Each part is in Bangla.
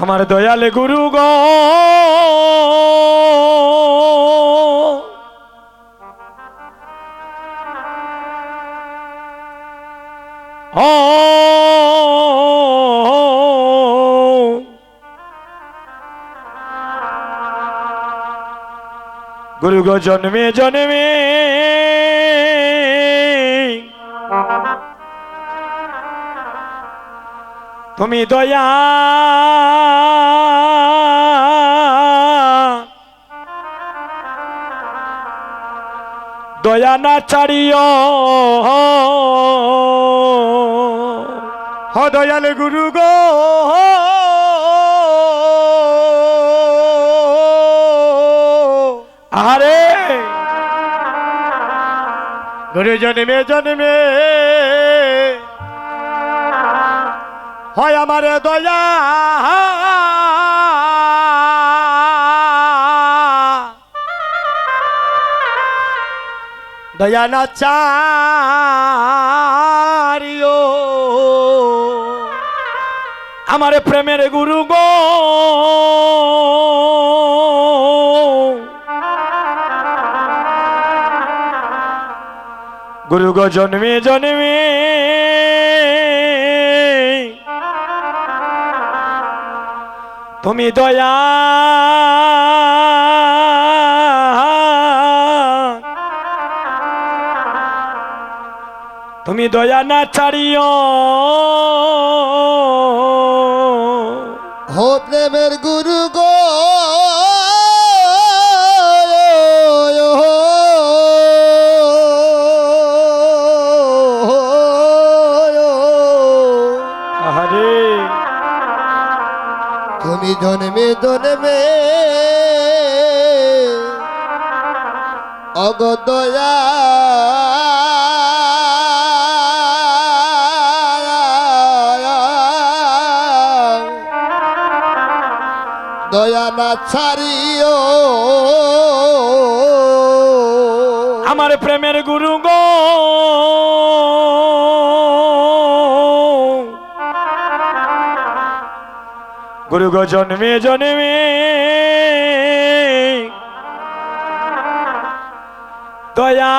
আমার দয়ালে গুরু গ গুরু গো জন্মে জন্মে তুমি দয়া দয়া না ছাড়িও। হ দয়াল গুরু গো। আরে গুরু জন্মে জন্মে। হয় আমার দয়া। দয়া না চারিও। আমার প্রেমের গুরু গো। গুরু গো জন্মে জন্মে। তুমি দয়া। তুমি দয়া না ছাড়িও। হো প্রেমের গুরু গো। জন্মে অগদয়া দয়া না ছাড়িও। আমার প্রেমের গুরু গো। গুরু গো জন্মে জন্মে। দয়া।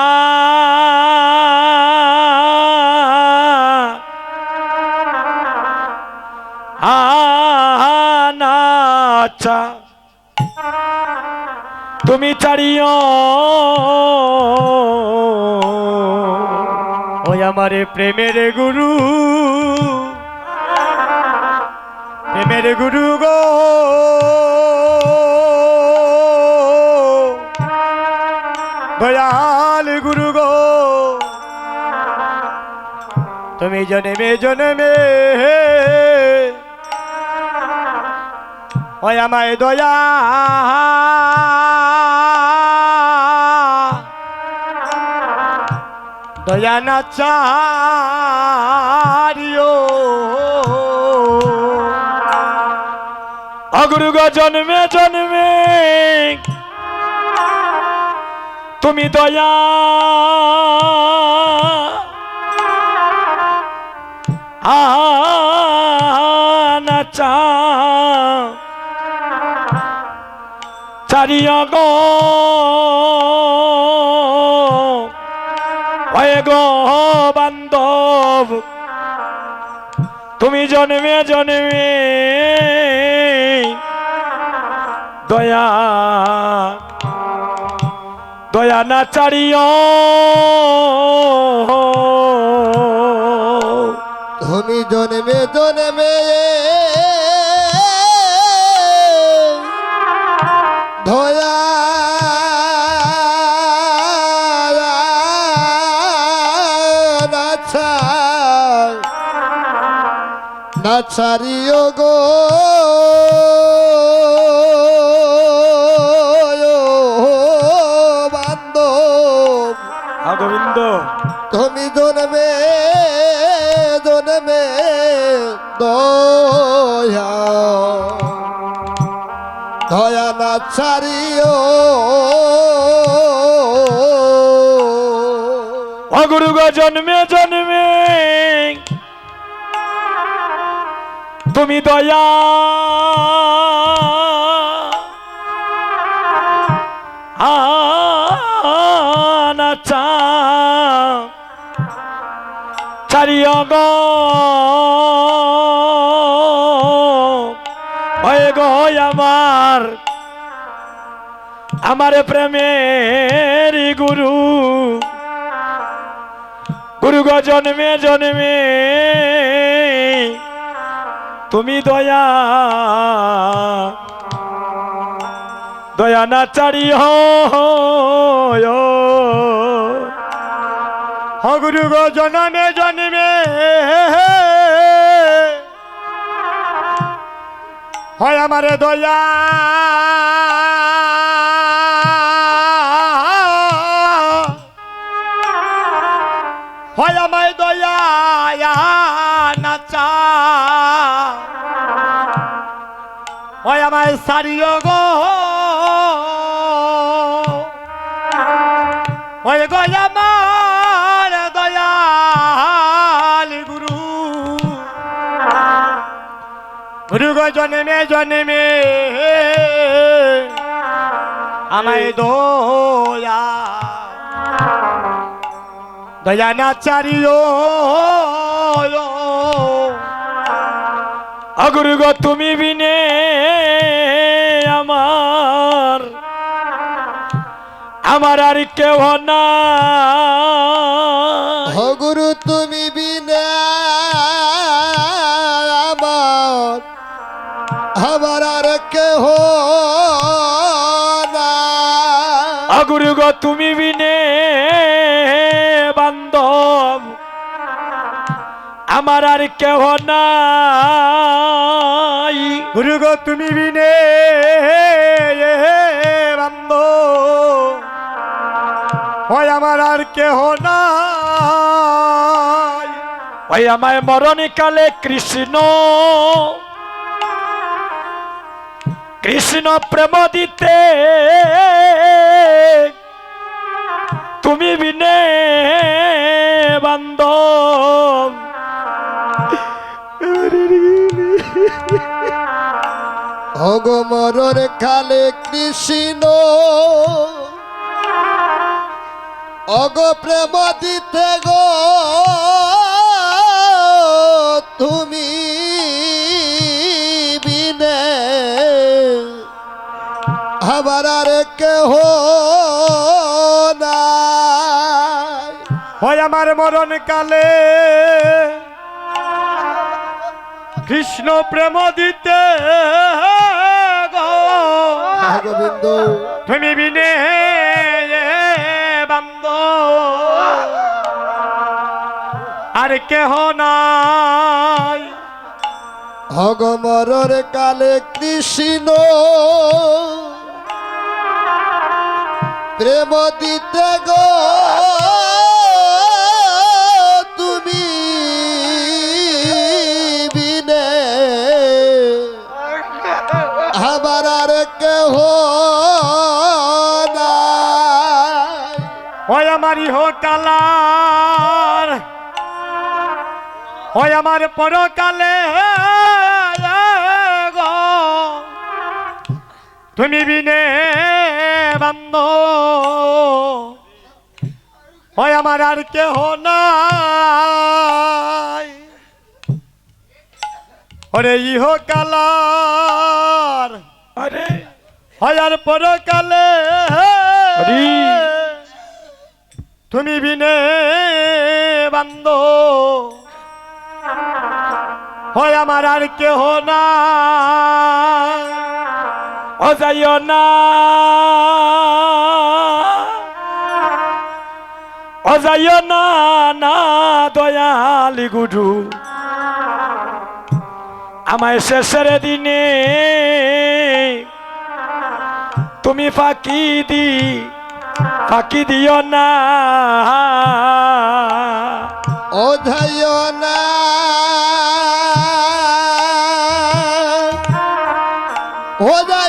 আচ্ছা তুমি চারিও ওই আমারে প্রেমের গুরু। প্রেমের গুরু গো। দয়াল গুরু গো। তুমি জন্মে জন্মে ওই আমায় দয়া। দয়া না চারিও। অগুরু গো জন্মে জন্মে। তুমি দয়া। আনা চা। চারিয় গো গো বান্ধব। তুমি জন্মে জন্মে। দয়া দয়া না চারিয় তুমি জন্মে জন্মে। ধয়া নাছারিও গো। গোবিন্দ। তুমি জনমে জনমে দয়া। দয়া না ছাড়িও। গুরু জন্মে জন্মে। তুমি দয়া। আ আমার আমার প্রেমের গুরু। গুরু গ জন্মে জন্মে তুমি দয়া। দয়া না চারি হগুরু গো জনমে। জন্মে হয় আমারে দয়া। হয় আমায় দয়া নাচা হয় আমায় সারিও গো। হয় গো গুরু গো জন্মে জন্মে। আমায় দয়া। দয়া না চারিও। তুমি বিনে আমার। আমার আর কেউ না গুরু তুমি অগুরু গো তুমি বিনে বান্ধব। আমার আর কেহ নাই। গুরু গো তুমি বিনে বান্ধব। হয় আমার আর কেহ নাই। ওই আমায় মরণকালে কৃষ্ণ। কৃষ্ণ প্রেম দিতে তুমি বিনে বান্ধব। অগমরর কালে কৃষ্ণ। অগ প্রেম দিতে গো। আবার আর কেহ হয় আমার মরণ কালে কৃষ্ণ প্রেম দিতে গোবিন্দ তুমি বিনে বান্দ আর কেহ নাই। অগমরর কালে কৃষ্ণ প্রেম দিতে গো, তুমি বিনে। আবার আর কেহ হয় আমার ইহ কালার হয় আমার পরকালে তুমি বিনে। বান্ধ হয় আমার আর কেহ নাই। ওরে ইহ কালার আরে। হয় আর পরকালে। তুমি বিনে বান্দ হয় আমার আর কেহ না অজাইও না অজাইও না না দয়ালি গুরু আমায় শেষের দিনে তুমি ফাঁকি দি ফাঁকি দিও না। না অধয় না না,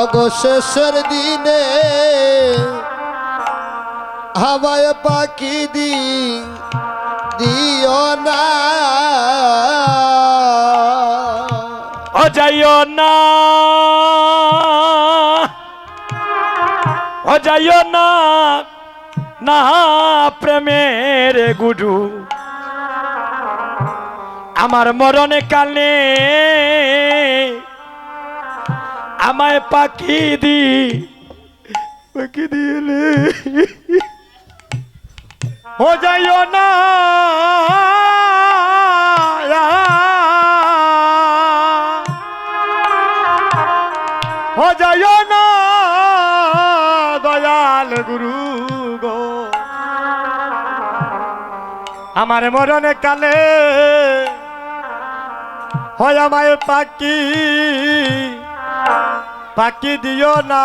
অগশেষের দিনে হাওয়ায় পাখি দি দিও না। যাইও না। ও না। না প্রেমের গুরু আমার মরণে কালে আমায় পাখি দি, পাখি দিলে। ও যাইও না। ও যাইও আমার মরণে কালে হয় আমায় পাকি পাকি দিও না।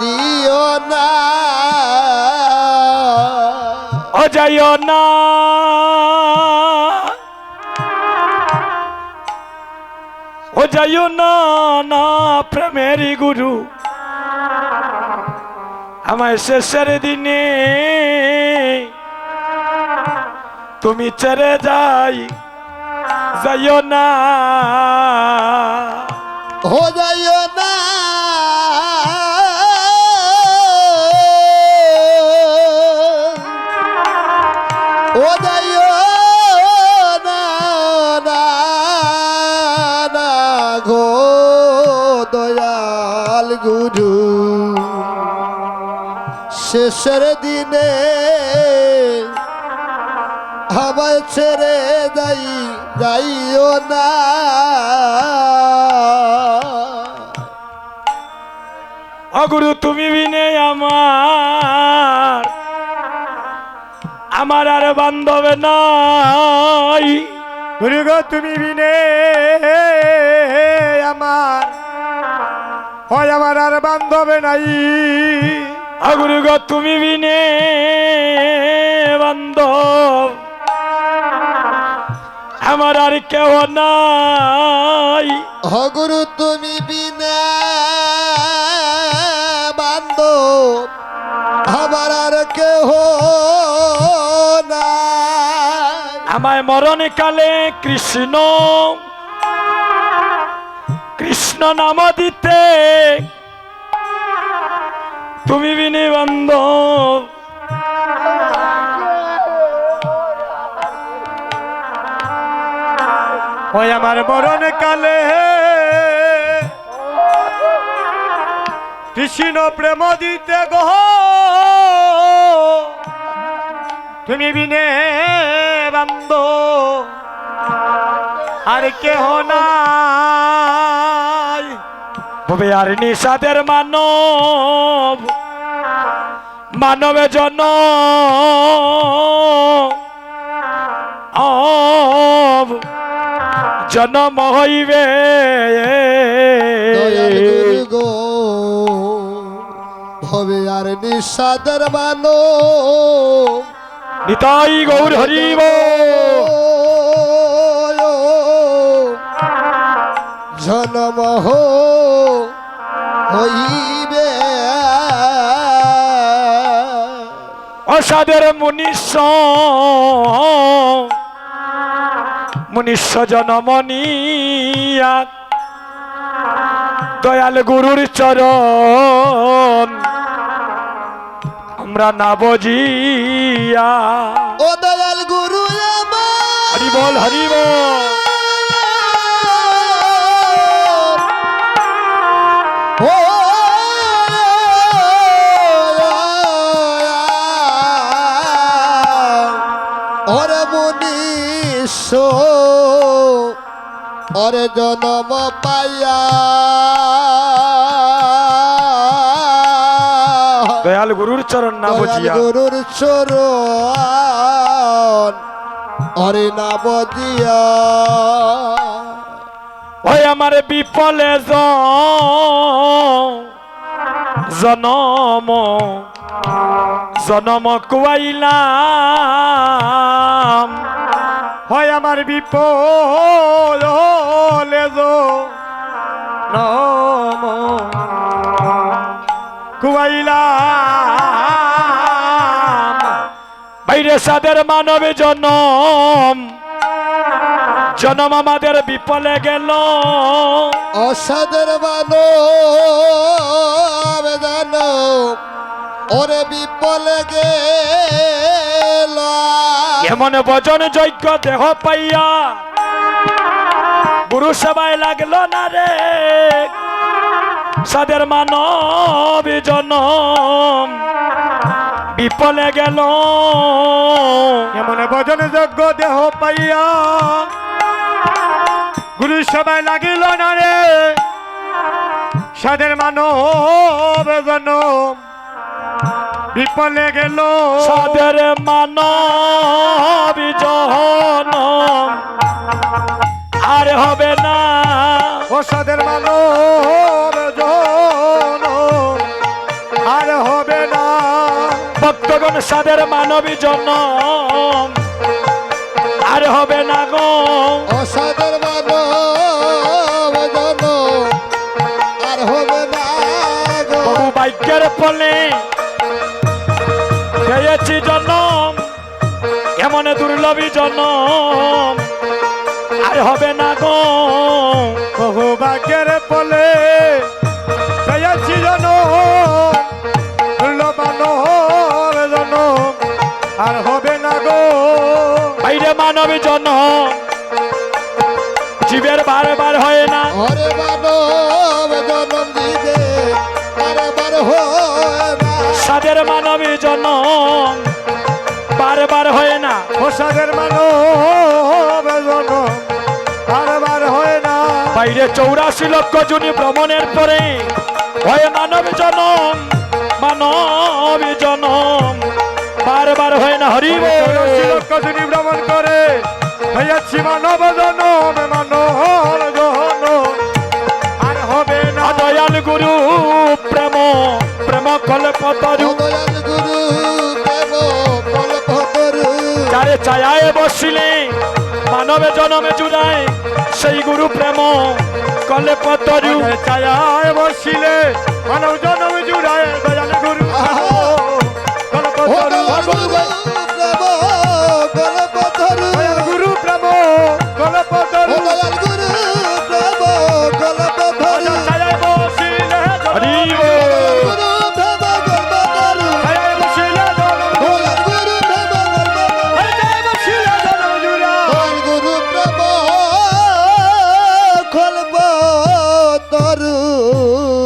দিও না ও যাইও না ও যাইও না না প্রেমের গুরু আমায় শেষের দিনে তুমি ছেড়ে যাই যাইও না ও যাইও দয়াল গুরু। শেষের দিনে আমায় ছেড়ে যাই, যাইও না। অগুরু, তুমি বিনে আমার আমার আর বান্ধব নাই। গুরু গো তুমি বিনে আমার হয় আমার আর বান্ধবে নাই। অগুরু গো তুমি বিনে বান্ধব। আমার আর কেউ নাই। হগুরু তুমি বিনা আমায় মরণে কালে কৃষ্ণ। কৃষ্ণ নাম দিতে তুমি বিনি বান্ধব ওই আমার মরণ কালে কৃষ্ণ প্রেম দিতে গহ তুমি বিনে বান্দ আর কেহ নাই। ভবে আর নিষাদের মানব মানবে জন। অব জনম হইবে। ভবে আর নিঃসাদের মানো নিতাই গৌর হরিব। জনম হইবে। অসাদের মুনিষ মুনিষ জনমনিয়া দয়াল গুরুর চরণ। আমরা না বজিয়া ও দয়াল গুরু হরি বল হরি বল। ও ওরে মুনিষ ওরে জনম পাইয়া। দয়াল গুরুর চরণ না বজিয়া গুরুর চরণ হরে নাম দিয়া ওই আমার বিপলে জনম জনম কুয়াইলাম। হয় আমার বিপলে নম কুয়াইলাম। বাইরে সাদের মানবে জনম। জনম আমাদের বিপলে গেল। অসাদের মানো জানো ওরে বিপলে গেল। এমন ভজন যোগ্য দেহ পাইয়া গুরু সবাই লাগল না রে। সাদের মানব জনম। বিপলে গেল। এমন ভজন যোগ্য দেহ পাইয়া গুরু সবাই লাগিল না রে। সাদের মানব বিপলে গেল। সাদের মানব জনম আর হবে না। ও সাদের মানব জনম আর হবে না। ভক্তগণ সাদের মানবী জনম। আর হবে না গো। অসাদের মানো জানো আর হবে না গো। বহু ভাগ্যের ফলে পেয়েছি জনম। এমন দুর্লভী জনম। আর হবে না গো। বহু ভাগ্যের ফলে আর হবে না গো। বাইরে মানবী জনম। জীবের বারে বার হয় না। ওরে মানব জনম দিবে বারবার হয় না। সাদের মানবী জনম বারবার হয় না। ও সাদের মানব জনম বারবার হয় না। বাইরে চৌরাশি লক্ষ জুনি ভ্রমণের পরে হয় মানব জনম মানব জনম। বারবার হয় না হরি জুনি ভ্রমণ করে। হইয়াছি মানব জনম মানব জনম আর হবে না। দয়াল গুরু প্রেম প্রেম কল্পতরু দয়াল গুরু প্রেম যারে ছায়ায় বসিলে মানবে জনমে জুড়ায় সেই গুরু প্রেম কল্পতরু ছায়ায় বসিলে মানব জনমে জুড়ায় দয়াল গুরু।